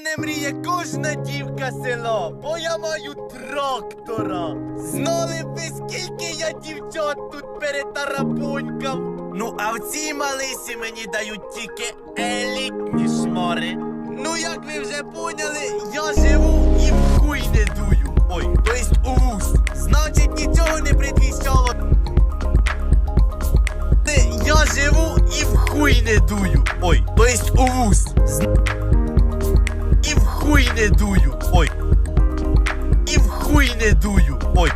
мене мріє кожна дівка села, бо я маю трактора. Знали б ви, скільки я дівчат тут перетарабунькав. Ну, а в цій малисі мені дають тільки елітні шмари. Ну, як ви вже поняли, я живу і в хуй не дую. Ой, то есть у вуст. Значить, нічого не предвіщало. Я живу і в хуй не дую. Ой, то есть у вуст. Не дую. Ой. І в хуй не дую. Ой.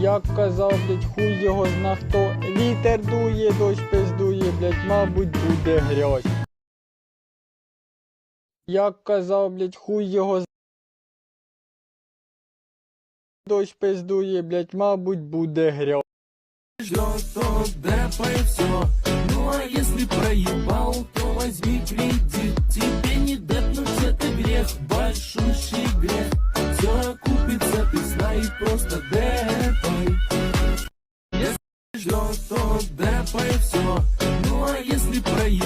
Як казав, блядь, хуй його зна хто. Вітер дує, дощ пиздує, блядь, мабуть, буде грязь. Як казав, блядь, хуй його з- Дощ пиздує, блядь, мабуть, буде грязь. Ждет, то депай все. Ну а если проебал, то возьми кредит. Тебе не депнуть это грех, большущий грех. Все окупится, ты знай, просто депай. Если ждет, то депай все. Ну а если проебал,